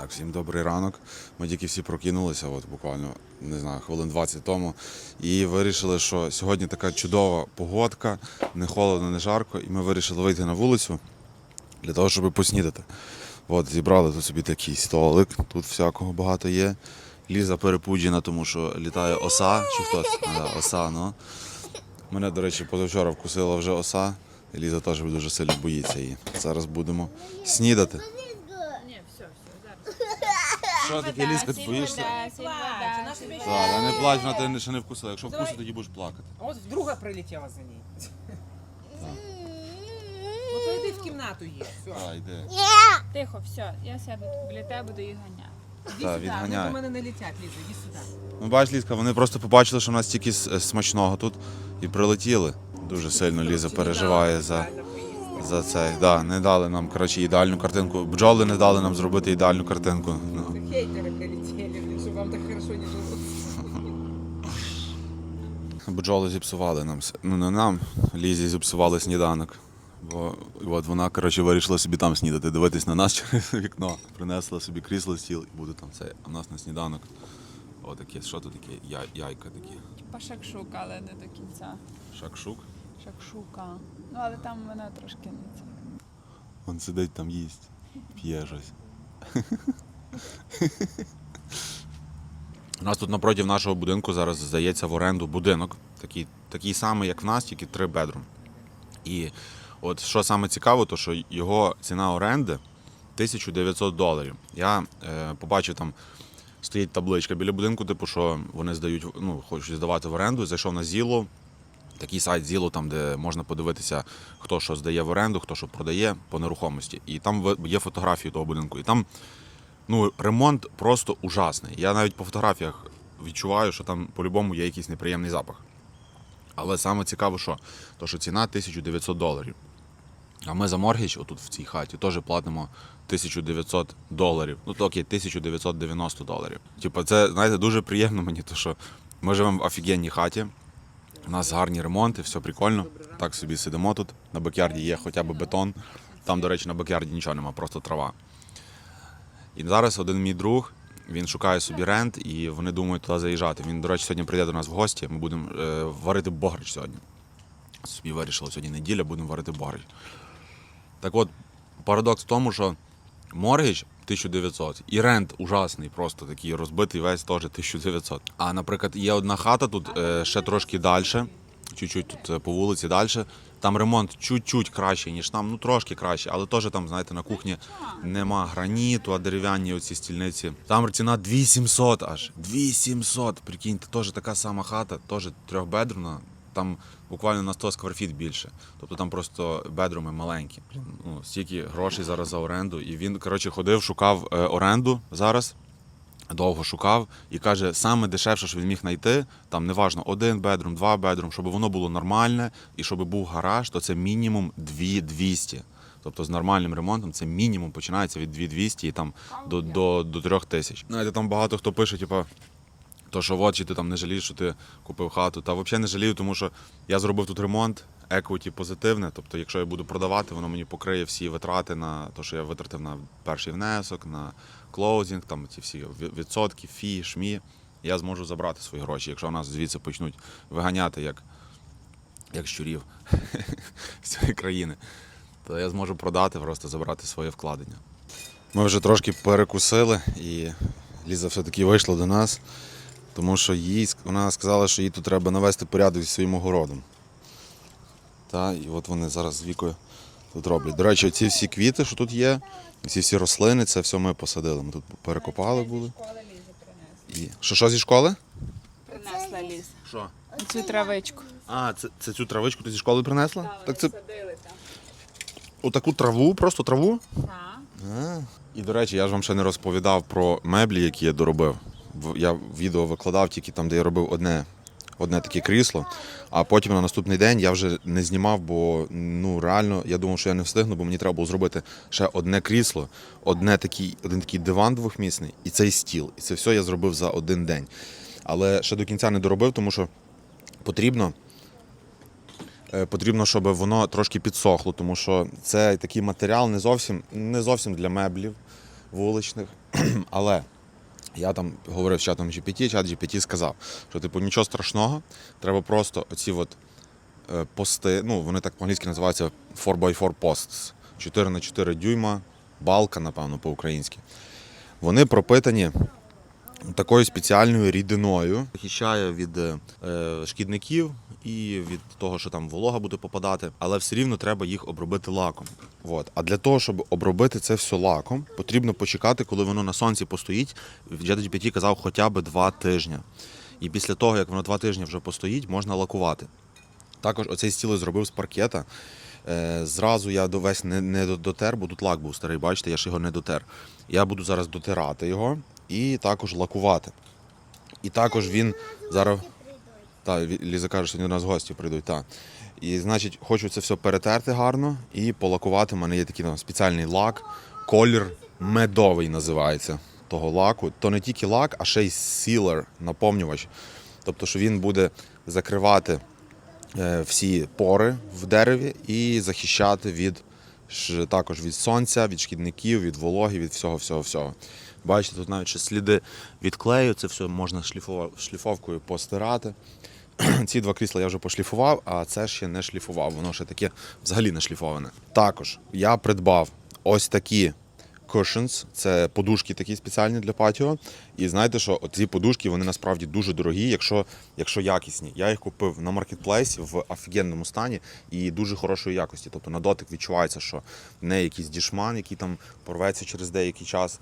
Так, всім добрий ранок. Ми тільки всі прокинулися, от буквально не знаю, хвилин 20 тому. І вирішили, що сьогодні така чудова погодка, не холодно, не жарко, і ми вирішили вийти на вулицю для того, щоб поснідати. От, зібрали тут собі такий столик, тут всякого багато є. Ліза перепуджена, тому що літає оса, чи хтось? А, оса, ну. Мене, до речі, позавчора вкусила вже оса. Ліза теж дуже сильно боїться її. Зараз будемо снідати. Ні, все, все, зараз. Що таке, Лізка, ти боїшся? Так, але не плач, вона тебе ще не вкусила. Якщо вкусить, тоді будеш плакати. А от вдруга прилетіла за ній. Ну то йди в кімнату їй. Все. Так, йди. Тихо, все, я сяду тут біля тебе, буду їх ганяти. Іди сюди, відганяй. вони до мене не летять, Ліза, іди сюди. Ну, бач, Лізка, вони просто побачили, що в нас стільки с- смачного тут і прилетіли. Дуже сильно Ліза переживає за, за це. Да, не дали нам коротше, ідеальну картинку. Бджоли не дали нам зробити ідеальну картинку. Бджоли зіпсували нам. Ну не нам, Лізі зіпсували сніданок. Бо от вона, коротше, вирішила собі там снідати, дивитись на нас через вікно. Принесла собі крісло, стіл і буде там це. А в нас на сніданок. Отаке, що тут таке? Я, яйка такі. Типа шакшука, але не до кінця. Шакшук. Шакшука. Ну, але там вона трошки не це. Він сидить там їсть, п'є щось. У нас тут напроти нашого будинку зараз здається в оренду будинок, такий, такий самий, як в нас, тільки три бедрум. І от що саме цікаво, то що його ціна оренди 1900 доларів. Я е, побачив там. Стоїть табличка біля будинку, типу, що вони здають, ну, хочуть здавати в оренду. Зайшов на Зіло, такий сайт Зіло, там, де можна подивитися, хто що здає в оренду, хто що продає по нерухомості. І там є фотографії того будинку. І там ну, ремонт просто ужасний. Я навіть по фотографіях відчуваю, що там по-любому є якийсь неприємний запах. Але саме цікаво, що? То, що ціна 1900 доларів. А ми за моргіч, отут в цій хаті, теж платимо 1900 доларів. Ну, то окей, 1990 доларів. Типа, це, знаєте, дуже приємно мені, то що ми живемо в офігенній хаті. У нас гарні ремонти, все прикольно. Так собі сидимо тут. На бакярді є хоча б бетон. Там, до речі, на бакярді нічого нема, просто трава. І зараз один мій друг, він шукає собі рент, і вони думають туди заїжджати. Він, до речі, сьогодні прийде до нас в гості. Ми будемо е, варити бограч сьогодні. Собі вирішили, сьогодні неділя, будемо варити бограч. Так от, парадокс в тому, що моргіч 1900 і рент ужасний, просто такий розбитий весь теж 1900. А, наприклад, є одна хата тут е, ще трошки далі, чуть-чуть тут е, по вулиці далі. Там ремонт чуть-чуть кращий, ніж там, ну трошки краще, але теж там, знаєте, на кухні нема граніту, а дерев'яні оці стільниці. Там ціна 2700 аж. 2700, прикиньте, теж така сама хата, теж трьохбедрумна. Там буквально на 100 скварфіт більше. Тобто там просто бедруми маленькі. Ну, стільки грошей зараз за оренду. І він, коротше, ходив, шукав е, оренду зараз. Довго шукав і каже, саме дешевше, що він міг знайти, там неважно, один бедрум, два бедрум, щоб воно було нормальне і щоб був гараж, то це мінімум 2200. Тобто з нормальним ремонтом це мінімум починається від 2200 і там до, до, до 3000. Знаєте, там багато хто пише, типа, то що от, чи ти там не жалієш, що ти купив хату. Та взагалі не жалію, тому що я зробив тут ремонт, еквіті позитивне. Тобто, якщо я буду продавати, воно мені покриє всі витрати на те, що я витратив на перший внесок, на клоузінг, там ці всі відсотки, фі, шмі. Я зможу забрати свої гроші, якщо нас звідси почнуть виганяти як, як щурів з цієї країни, то я зможу продати, просто забрати своє вкладення. Ми вже трошки перекусили і Ліза все-таки вийшла до нас, тому що їй, вона сказала, що їй тут треба навести порядок зі своїм огородом. Та, і от вони зараз з вікою тут роблять. До речі, ці всі квіти, що тут є, ці всі рослини, це все ми посадили. Ми тут перекопали були. І... Що, що зі школи? Принесла Ліз. Що? Цю травичку. А, це, це цю травичку ти зі школи принесла? Так це садили там. отаку траву, просто траву? Так. А. І до речі, я ж вам ще не розповідав про меблі, які я доробив. Я відео викладав тільки там, де я робив одне, одне таке крісло. А потім на наступний день я вже не знімав, бо ну реально я думав, що я не встигну, бо мені треба було зробити ще одне крісло, одне такий, один такий диван двохмісний і цей стіл. І це все я зробив за один день. Але ще до кінця не доробив, тому що потрібно. Е, Потрібно, щоб воно трошки підсохло, тому що це такий матеріал не зовсім, не зовсім для меблів вуличних. Але я там говорив з чатом GPT, чат GPT сказав, що типу нічого страшного, треба просто оці от е, пости, ну вони так по-англійськи називаються 4x4 posts, 4 на 4 дюйма, балка, напевно, по-українськи. Вони пропитані такою спеціальною рідиною, захищає від е, шкідників і від того, що там волога буде попадати, але все рівно треба їх обробити лаком. От. А для того, щоб обробити це все лаком, потрібно почекати, коли воно на сонці постоїть. GPT казав хоча б два тижні. І після того, як воно два тижні вже постоїть, можна лакувати. Також оцей стіл зробив з паркета. Е, Зразу я до- весь не, не дотер, бо тут лак був старий, бачите, я ж його не дотер. Я буду зараз дотирати його і також лакувати. І також він зараз. Так, Ліза каже, що до нас гості прийдуть. Так. І значить, хочу це все перетерти гарно і полакувати. У мене є такий там, спеціальний лак. Колір медовий називається того лаку. То не тільки лак, а ще й сілер, наповнювач. Тобто, що він буде закривати е, всі пори в дереві і захищати від також від сонця, від шкідників, від вологи, від всього, всього, всього. Бачите, тут навіть ще сліди від клею, це все можна шліфовкою постирати. Ці два крісла я вже пошліфував, а це ще не шліфував. Воно ще таке взагалі не шліфоване. Також я придбав ось такі cushions, це подушки такі спеціальні для патіо. І знаєте, що ці подушки вони насправді дуже дорогі, якщо, якщо якісні. Я їх купив на маркетплейсі в офігенному стані і дуже хорошої якості. Тобто на дотик відчувається, що не якийсь дішман, який там порветься через деякий час.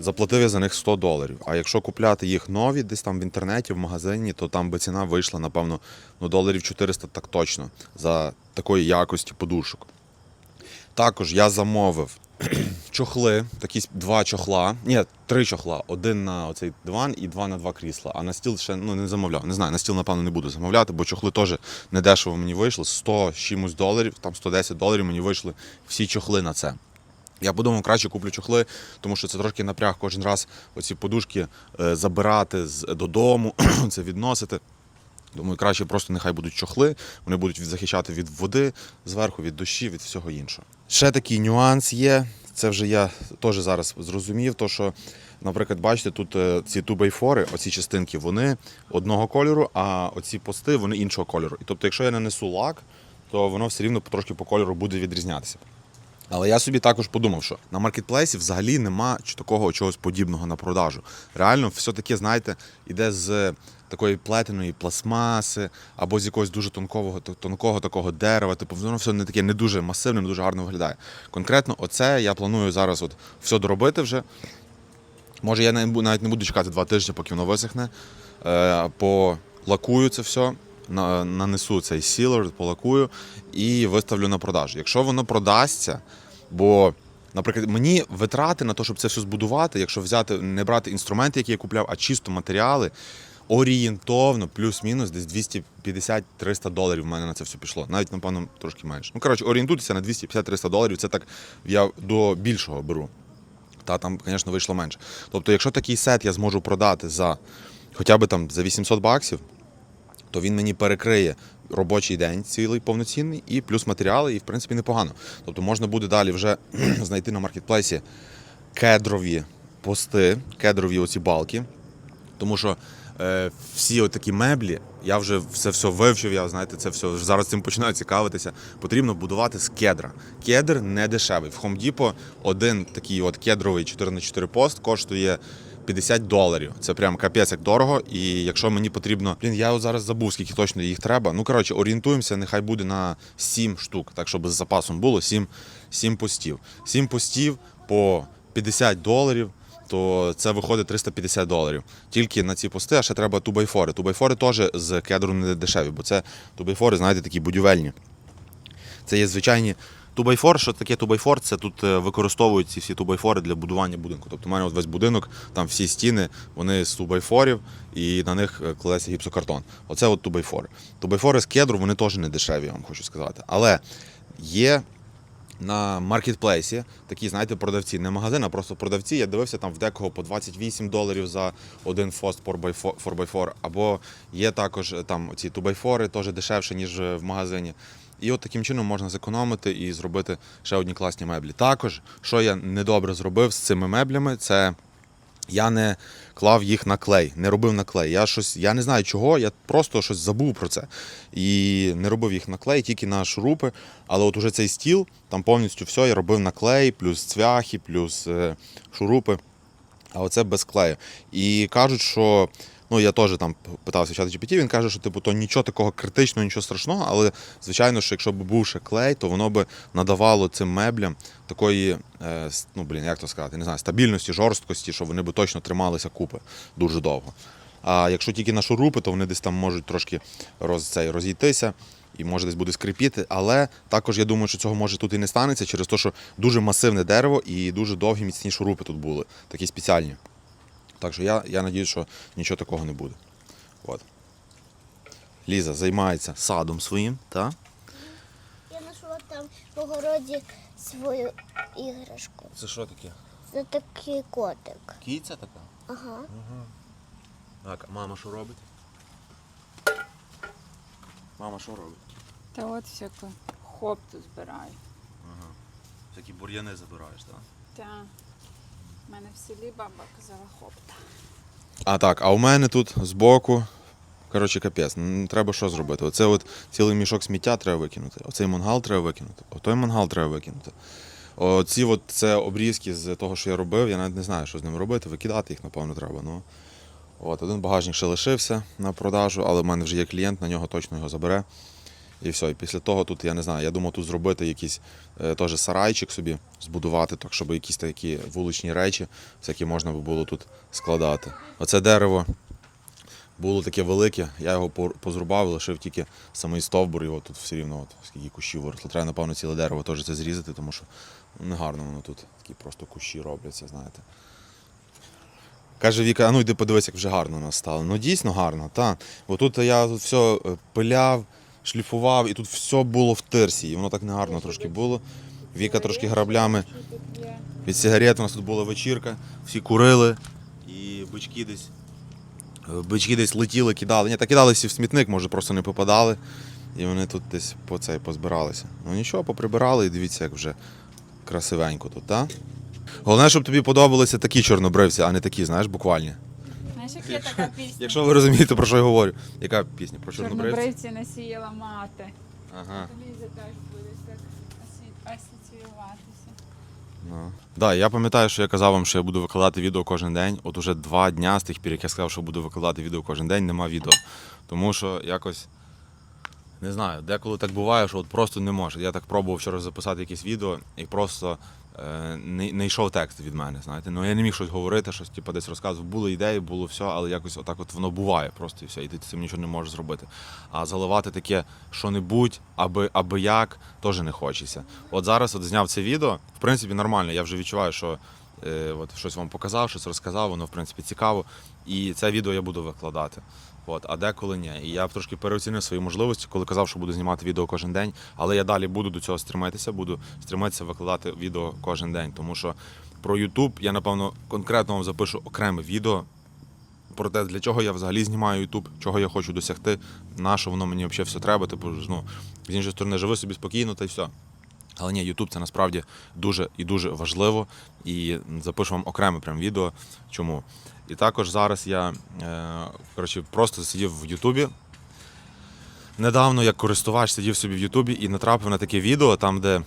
Заплатив я за них 100 доларів. А якщо купляти їх нові десь там в інтернеті, в магазині, то там би ціна вийшла, напевно, ну, доларів 400 так точно за такої якості подушок. Також я замовив чохли, такі два чохла, ні, три чохла. Один на оцей диван і два на два крісла. А на стіл ще ну, не замовляв. Не знаю, на стіл, напевно, не буду замовляти, бо чохли теж недешево мені вийшли. 100 чимось доларів, там 110 доларів мені вийшли всі чохли на це. Я подумав, краще куплю чохли, тому що це трошки напряг кожен раз оці подушки е, забирати з, додому, це відносити. Думаю, краще просто нехай будуть чохли, вони будуть захищати від води зверху, від дощі, від всього іншого. Ще такий нюанс є. Це вже я теж зараз зрозумів, то що, наприклад, бачите, тут е, ці тубайфори, оці частинки, вони одного кольору, а оці пости вони іншого кольору. І тобто, якщо я нанесу лак, то воно все рівно трошки по кольору буде відрізнятися. Але я собі також подумав, що на маркетплейсі взагалі нема такого чогось подібного на продажу. Реально, все таке, знаєте, іде з такої плетеної пластмаси або з якогось дуже тонкого, тонкого такого дерева. Типу, воно все не таке не дуже масивне, не дуже гарно виглядає. Конкретно, оце я планую зараз от все доробити вже. Може, я навіть не буду чекати два тижні, поки воно висохне. Е, полакую це все, нанесу цей сілер, полакую і виставлю на продаж. Якщо воно продасться, бо, наприклад, мені витрати на те, щоб це все збудувати, якщо взяти, не брати інструменти, які я купляв, а чисто матеріали, орієнтовно, плюс-мінус, десь 250-300 доларів в мене на це все пішло. Навіть, напевно, трошки менше. Ну, коротше, орієнтуйтеся на 250-300 доларів. Це так я до більшого беру. Та там, звісно, вийшло менше. Тобто, якщо такий сет я зможу продати за хоча б там за 800 баксів, то він мені перекриє робочий день цілий повноцінний і плюс матеріали, і в принципі непогано. Тобто можна буде далі вже знайти на маркетплейсі кедрові пости, кедрові оці балки. Тому що е, всі отакі меблі, я вже це все вивчив, я знаєте, це все зараз цим починаю цікавитися. Потрібно будувати з кедра. Кедр не дешевий. В Home Depot один такий от кедровий 4х4 пост коштує 50 доларів. Це прям капець як дорого. І якщо мені потрібно, блін, я зараз забув, скільки точно їх треба. Ну коротше, орієнтуємося, нехай буде на 7 штук, так щоб з запасом було 7, 7 постів. 7 постів по 50 доларів то це виходить 350 доларів. Тільки на ці пости, а ще треба тубайфори. Тубайфори теж з кедру не дешеві, бо це тубайфори, знаєте, такі будівельні. Це є звичайні. Тубайфор, що таке тубайфор? Це тут е, використовують ці всі тубайфори для будування будинку. Тобто у мене от весь будинок, там всі стіни, вони з тубайфорів, і на них е, кладеться гіпсокартон. Оце от тубайфори. Тубайфори з кедру, вони теж не дешеві, я вам хочу сказати. Але є на маркетплейсі такі, знаєте, продавці, не магазин, а просто продавці. Я дивився там в декого по 28 доларів за один фост 4x4, або є також е, там ці тубайфори, теж дешевше, ніж в магазині. І от таким чином можна зекономити і зробити ще одні класні меблі. Також, що я недобре зробив з цими меблями, це я не клав їх на клей, не робив на клей. Я щось, я не знаю чого, я просто щось забув про це. І не робив їх на клей, тільки на шурупи. Але от уже цей стіл, там повністю все я робив на клей, плюс цвяхи, плюс е, шурупи. А оце без клею. І кажуть, що. Ну, я теж там питався чата GPT, він каже, що типу, то нічого такого критичного, нічого страшного, але звичайно, що якщо б був ще клей, то воно би надавало цим меблям такої, е, ну блін, як то сказати, не знаю, стабільності, жорсткості, що вони би точно трималися купи дуже довго. А якщо тільки на шурупи, то вони десь там можуть трошки роз, цей, розійтися і може десь буде скрипіти. Але також я думаю, що цього може тут і не станеться через те, що дуже масивне дерево і дуже довгі міцні шурупи тут були, такі спеціальні. Так що я, я надіюсь, що нічого такого не буде. От. Ліза займається садом своїм, так? Я знайшла там в огороді свою іграшку. Це що таке? Це такий котик. Кіця така? Ага. Так, а мама що робить? Мама що робить? Та от всяку хопту збираю. Ага. Такі бур'яни забираєш, так? Та. У мене в селі баба казала хопта. А так, а у мене тут збоку. Коротше, капець, треба що зробити? Оце от цілий мішок сміття треба викинути. Оцей мангал треба викинути. Отой мангал треба викинути. Оці от це обрізки з того, що я робив, я навіть не знаю, що з ними робити. Викидати їх, напевно, треба. Ну. От, один багажник ще лишився на продажу, але в мене вже є клієнт, на нього точно його забере. І все. І після того тут, я не знаю, я думав тут зробити якийсь е, теж сарайчик собі, збудувати, так, щоб якісь такі вуличні речі, всякі можна було тут складати. Оце дерево було таке велике, я його позрубав, лишив тільки самий стовбур, от тут все рівно от, скільки кущів виросло. Треба, напевно, ціле дерево теж це зрізати, тому що ну, не гарно воно тут. Такі просто кущі робляться, знаєте. Каже Віка, а ну йди подивись, як вже гарно у нас стало. Ну дійсно гарно, так. Я тут все е, пиляв, шліфував, і тут все було в тирсі, і воно так негарно трошки було. Віка трошки граблями від сигарет. У нас тут була вечірка, всі курили, і бички десь. Бички десь летіли, кидали. Ні, та кидали всі в смітник, може просто не попадали. І вони тут десь по цей позбиралися. Ну нічого, поприбирали і дивіться, як вже красивенько тут, так? Головне, щоб тобі подобалися такі чорнобривці, а не такі, знаєш, буквальні. Знаєш, як є така пісня? Якщо ви розумієте, про що я говорю. Яка пісня про чорнобривців? Чорнобривці не сіяла мати. Ага. Ліза теж буде так асі- асоціюватися. Ну. Да, я пам'ятаю, що я казав вам, що я буду викладати відео кожен день. От уже два дня з тих пір, як я сказав, що буду викладати відео кожен день, нема відео. Тому що якось. Не знаю, деколи так буває, що от просто не може. Я так пробував вчора записати якесь відео і просто не, не йшов текст від мене. Знаєте, ну я не міг щось говорити, щось типу, десь розказував. Були ідеї, було все, але якось отак от воно буває просто і все, і ти цим нічого не можеш зробити. А заливати таке що-небудь, аби, аби як, теж не хочеться. От зараз от зняв це відео, в принципі, нормально. Я вже відчуваю, що е, от щось вам показав, щось розказав, воно в принципі цікаво. І це відео я буду викладати. От, а деколи ні. І я трошки переоцінив свої можливості, коли казав, що буду знімати відео кожен день. Але я далі буду до цього стремитися, буду стремитися викладати відео кожен день. Тому що про YouTube я, напевно, конкретно вам запишу окреме відео про те, для чого я взагалі знімаю YouTube, чого я хочу досягти, на що воно мені взагалі все треба. Типу, ну, з іншої сторони, живи собі спокійно та й все. Але ні, YouTube це насправді дуже і дуже важливо. І запишу вам окреме прям відео. Чому? І також зараз я е, коротше, просто сидів в Ютубі. Недавно, як користувач, сидів собі в Ютубі і натрапив на таке відео, там, де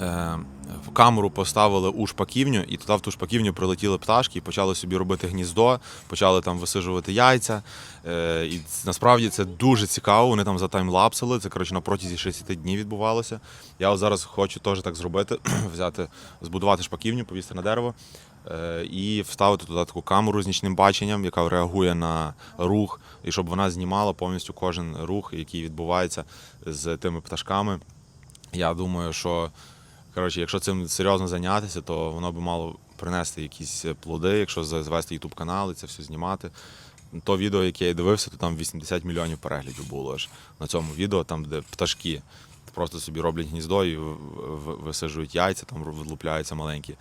е, в камеру поставили у шпаківню, і туди в ту шпаківню прилетіли пташки і почали собі робити гніздо, почали там висижувати яйця. Е, і насправді це дуже цікаво. Вони там затаймлапсили. Це коротше на протязі 60 днів відбувалося. Я зараз хочу теж так зробити: взяти, збудувати шпаківню, повісти на дерево. Е, І вставити туди таку камеру з нічним баченням, яка реагує на рух, і щоб вона знімала повністю кожен рух, який відбувається з тими пташками. Я думаю, що коротше, якщо цим серйозно зайнятися, то воно би мало принести якісь плоди, якщо завести YouTube канал і це все знімати. То відео, яке я дивився, то там 80 мільйонів переглядів було аж на цьому відео, там, де пташки просто собі роблять гніздо і висаджують яйця, там відлупляються маленькі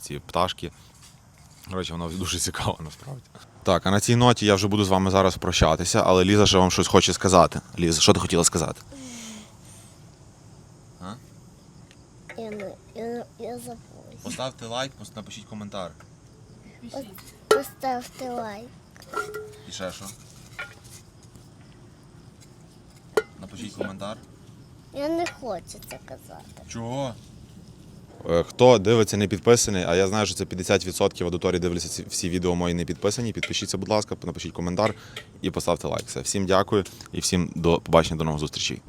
ці пташки. Коротше, воно дуже цікаво насправді. Так, а на цій ноті я вже буду з вами зараз прощатися, але Ліза ще вам щось хоче сказати. Ліза, що ти хотіла сказати? Я, не, я, я забула. Поставте лайк, напишіть коментар. Поставте лайк. І ще що? Напишіть коментар. Я не хочу це казати. Чого? Е, Хто дивиться не підписаний, а я знаю, що це 50% аудиторії дивляться всі відео мої не підписані. Підпишіться, будь ласка, напишіть коментар і поставте лайк. Все. Всім дякую і всім до побачення, до нових зустрічей.